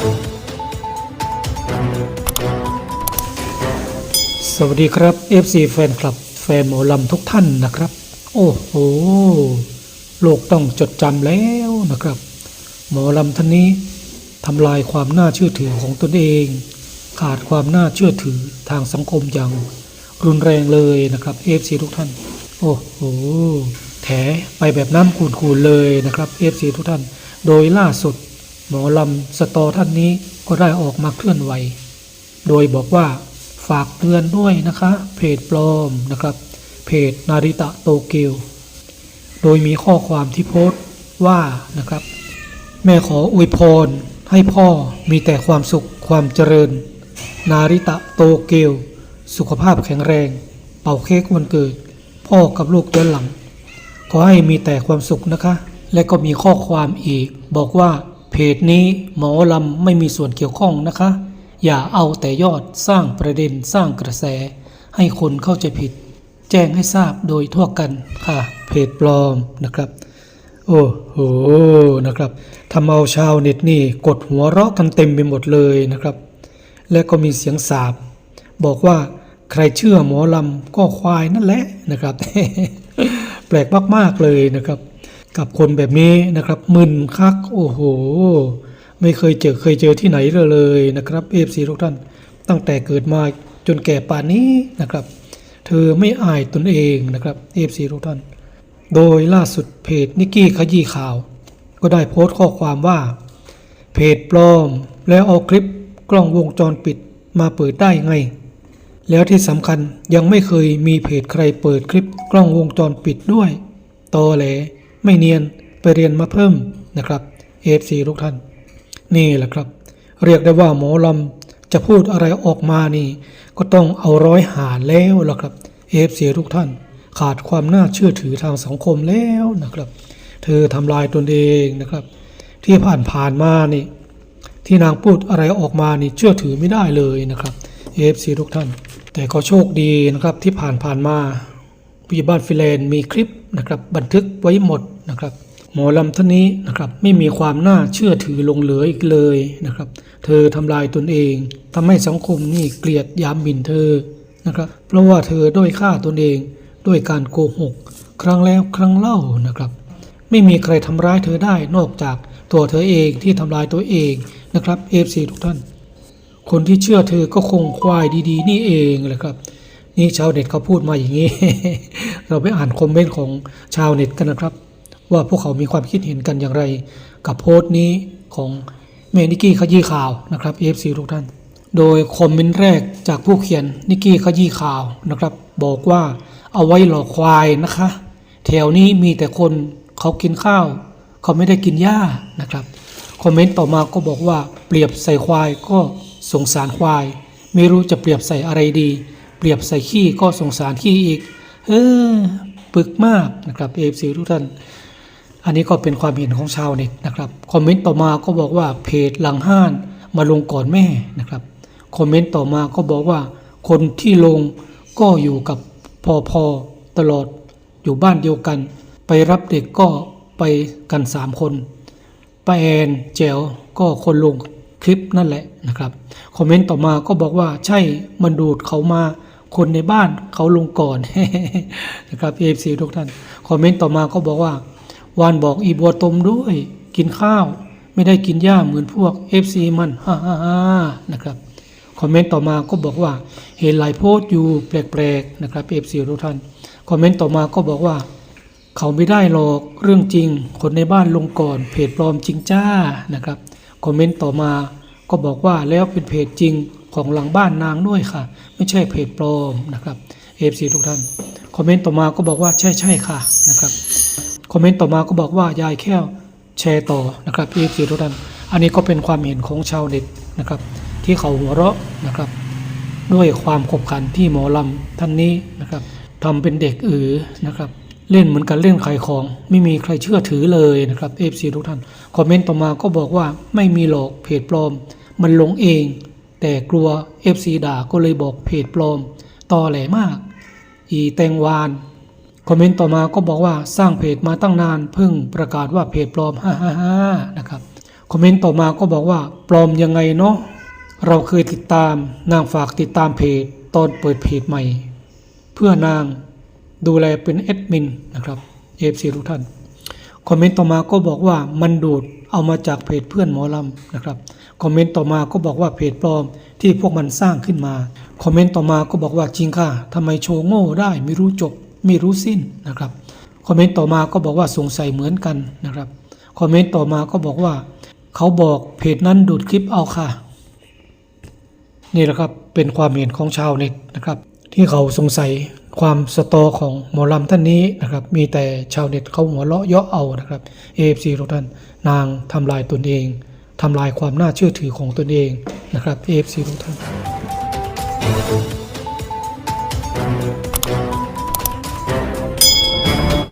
สวัสดีครับ FC แฟนคลับ แฟนหมอลำทุกท่านนะครับ โอ้โห โลกต้องจดจำแล้วนะครับ หมอลำท่านนี้ทำลายความน่าเชื่อถือของตนเอง ขาดความน่าเชื่อถือทางสังคมอย่างรุนแรงเลยนะครับ FC ทุกท่าน โอ้โหแถไปแบบน้ำคูนๆเลยนะครับ FC ทุกท่าน โดยล่าสุด หมอลำสตอท่านนี้ก็ได้ออกมาเคลื่อนไหว โดยบอกว่าฝากเตือนด้วยนะคะ เพจปลอมนะครับ เพจนาริตะโตเกียว โดยมีข้อความที่โพสต์ว่านะครับ แม่ขออวยพรให้พ่อมีแต่ความสุขความเจริญ นาริตะโตเกียว สุขภาพแข็งแรง เป่าเค้กวันเกิด พ่อกับลูกย้อนหลัง ขอให้มีแต่ความสุขนะคะ และก็มีข้อความอีกบอกว่า เพจนี้หมอลำไม่มีส่วนเกี่ยวข้องนะคะ อย่าเอาแต่ยอดสร้างประเด็นสร้างกระแส ให้คนเข้าใจผิด แจ้งให้ทราบโดยทั่วกันค่ะ เพจปลอมนะครับ โอ้โหนะครับทำเอาชาวเน็ตนี่กดหัวเราะกันเต็มไปหมดเลยนะครับ และก็มีเสียงสาบ บอกว่าใครเชื่อหมอลำก็ควายนั่นแหละนะครับ แปลกมากๆเลยนะครับ กับคนแบบนี้นะครับมึนคักโอ้โห ไม่เคยเจอเคยเจอที่ไหนเลยนะครับเอฟซีทุกท่าน ตั้งแต่เกิดมาจนแก่ป่านนี้นะครับ เธอไม่อายตนเองนะครับเอฟซีทุกท่าน โดยล่าสุดเพจนิกกี้ขยี้ข่าว ก็ได้โพสต์ข้อความว่า เพจปลอมแล้วเอาคลิปกล้องวงจรปิดมาเปิดได้ไง แล้วที่สำคัญยังไม่เคยมีเพจใครเปิดคลิปกล้องวงจรปิดด้วยตอแหล ไม่เนียนไปเรียนมาเพิ่มนะครับเอฟซีทุกท่าน นี่แหละครับ เรียกได้ว่าหมอลำจะพูดอะไรออกมานี่ ก็ต้องเอาร้อยหาแล้วล่ะครับเอฟซีทุกท่าน ขาดความน่าเชื่อถือทางสังคมแล้วนะครับ เธอทำลายตนเองนะครับ ที่ผ่านผ่านมานี่ ที่นางพูดอะไรออกมานี่เชื่อถือไม่ได้เลยนะครับเอฟซีทุกท่าน แต่ก็โชคดีนะครับที่ผ่านผ่านมา ผู้ใหญ่บ้านฟิเลนด์มีคลิปนะครับบันทึกไว้หมดนะครับ หมอลำท่านนี้นะครับไม่มีความน่าเชื่อถือลงเหลืออีกเลยนะครับ เธอทำลายตนเอง ทำให้สังคมนี่เกลียดยามหมิ่นเธอนะครับ เพราะว่าเธอด้อยค่าตนเองด้วยการโกหก ครั้งแล้วครั้งเล่านะครับ ไม่มีใครทำร้ายเธอได้นอกจากตัวเธอเองที่ทำลายตัวเองนะครับเอฟซีทุกท่าน คนที่เชื่อเธอก็คงควายดี ๆ นี่เองแหละครับ นี่ชาวเน็ตเขาพูดมาอย่างนี้ เราไปอ่านคอมเมนต์ของชาวเน็ตกันนะครับ ว่าพวกเขามีความคิดเห็นกันอย่างไร กับโพสต์นี้ของเมนิกี้ขยี้ข่าวนะครับ FC ทุกท่าน โดยคอมเมนต์แรกจากผู้เขียนนิกกี้ขยี้ข่าวนะครับ บอกว่าเอาไว้หลอกควายนะคะ แถวนี้มีแต่คนเขากินข้าว เขาไม่ได้กินหญ้านะครับคอมเมนต์ต่อมาก็บอกว่าเปรียบใส่ควายก็สงสารควาย ไม่รู้จะเปรียบใส่อะไรดี เปรียบใส่ขี้ก็สงสารขี้อีก เออปึกมากนะครับเอฟซีทุกท่าน อันนี้ก็เป็นความเห็นของชาวเน็ตนะครับคอมเมนต์ต่อมาก็บอกว่าเพจหลังห้านมาลงก่อนแม่นะครับคอมเมนต์ต่อมาก็บอกว่าคนที่ลงก็อยู่กับพอพอตลอดอยู่บ้านเดียวกัน ไปรับเด็กก็ไปกันสามคนป้าแอนแจวก็คนลงคลิปนั่นแหละนะครับ คอมเมนต์ต่อมาก็บอกว่าใช่มันดูดเขามา คนในบ้านเขาลงก่อนนะครับเอฟซีทุกท่าน คอมเมนต์ต่อมาก็บอกว่า วานบอกอีบัวตมด้วย กินข้าว ไม่ได้กินหญ้าเหมือนพวก FC มันฮ่าฮ่าฮ่านะครับคอมเมนต์ต่อมาก็บอกว่า เห็นหลายโพสต์อยู่แปลกๆนะครับ FC ทุกท่าน คอมเมนต์ต่อมาก็บอกว่า เขาไม่ได้หรอกเรื่องจริง คนในบ้านลงก่อนเพจปลอมจริงจ้านะครับคอมเมนต์ต่อมา ก็บอกว่าแล้วเป็นเพจจริงของหลังบ้านนางด้วยค่ะ ไม่ใช่เพจปลอมนะครับ FC ทุกท่านคอมเมนต์ต่อมาก็บอกว่าใช่ใช่ค่ะนะครับคอมเมนต์ต่อมาก็บอกว่ายายแค่วแชร์ต่อนะครับพี่ซีทุกท่านอันนี้ก็เป็นความเห็นของชาวเน็ตนะครับ ที่เขาหัวเราะนะครับ ด้วยความขบขันที่หมอลำท่านนี้นะครับทำเป็นเด็กอือนะครับเล่นเหมือนกันเล่นขายของไม่มีใครเชื่อถือเลยนะครับเอฟซีทุกท่านคอมเมนต์ต่อมาก็บอกว่าไม่มีหลอกเพจปลอม มันลงเอง แต่กลัว FC ด่าก็เลยบอกเพจปลอมตอแหลมาก อีแตงวานคอมเมนต์ต่อมาก็บอกว่าสร้างเพจมาตั้งนานเพิ่งประกาศว่าเพจปลอมฮ่าฮ่าฮ่านะครับคอมเมนต์ต่อมาก็บอกว่าปลอมยังไงเนาะเราเคยติดตามนางฝากติดตามเพจตอนเปิดเพจใหม่ เพื่อนางดูแลเป็นแอดมินนะครับเอฟซีทุกท่าน คอมเมนต์ต่อมาก็บอกว่ามันดูดเอามาจากเพจเพื่อนหมอลำนะครับคอมเมนต์ต่อมาก็บอกว่าเพจปลอมที่พวกมันสร้างขึ้นมาคอมเมนต์ต่อมาก็บอกว่าจริงค่ะทำไมโชว์โง่ได้ไม่รู้จบไม่รู้สิ้นนะครับคอมเมนต์ต่อมาก็บอกว่าสงสัยเหมือนกันนะครับคอมเมนต์ต่อมาก็บอกว่า เขาบอกเพจนั้นดูดคลิปเอาค่ะ นี่แหละครับเป็นความเห็นของชาวเน็ตนะครับ ที่เขาสงสัย ความสตอของหมอลำท่านนี้นะครับ มีแต่ชาวเน็ตเขาหัวเราะเยาะเอานะครับเอฟซีทุกท่านนางทำลายตนเองทำลายความน่าเชื่อถือของตนเองนะครับเอฟซีทุกท่าน